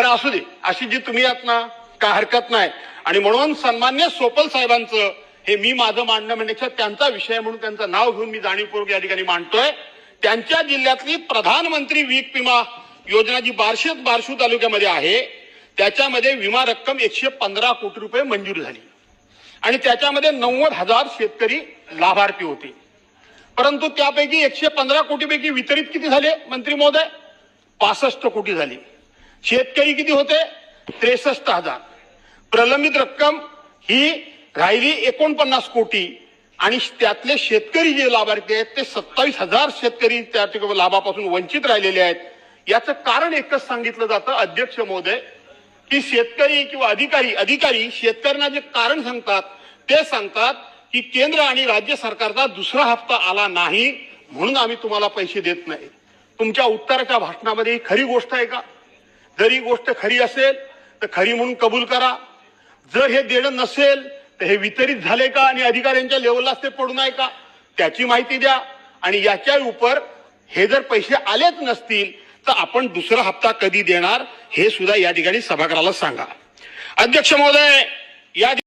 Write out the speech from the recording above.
बरं असू दे. अशी जी तुम्ही आहात ना काय हरकत नाही. आणि म्हणून सन्मान्य सोपल साहेबांचं हे मी माझं मांडणं म्हणण्याच्या त्यांचा विषय म्हणून त्यांचं नाव घेऊन मी जाणीवपूर्वक या ठिकाणी मांडतोय. त्यांच्या जिल्ह्यातली प्रधानमंत्री वीक विमा योजना जी बार्शी बारशू तालुक्यामध्ये आहे त्याच्यामध्ये विमा रक्कम एकशे पंधरा कोटी रुपये मंजूर झाली. आणि त्याच्यामध्ये नव्वद हजार शेतकरी लाभार्थी होते. परंतु त्यापैकी एकशे पंधरा कोटीपैकी वितरित किती झाले मंत्री महोदय? पासष्ट कोटी झाली. शेतकरी किती होते? त्रेसष्ट हजार. प्रलंबित रक्कम ही राहिली एकोणपन्नास कोटी आणि त्यातले शेतकरी जे लाभार्थी आहेत ते सत्तावीस हजार शेतकरी त्या लाभापासून वंचित राहिलेले आहेत. याचं कारण एकच सांगितलं जातं अध्यक्ष महोदय की शेतकरी किंवा अधिकारी अधिकारी शेतकऱ्यांना जे कारण सांगतात ते सांगतात की केंद्र आणि राज्य सरकारचा दुसरा हप्ता आला नाही म्हणून आम्ही तुम्हाला पैसे देत नाही. तुमच्या उत्तराच्या भाषणामध्ये ही खरी गोष्ट आहे का? जर ही गोष्ट खरी असेल तर खरी म्हणून कबूल करा. जर हे देणं नसेल तर हे वितरित झाले का आणि अधिकाऱ्यांच्या लेवललाच ते पडू नये का? त्याची माहिती द्या. आणि याच्या उपर हे जर पैसे आलेच नसतील तर आपण दुसरा हप्ता कधी देणार हे सुद्धा या ठिकाणी सभागृहाला सांगा. अध्यक्ष महोदय या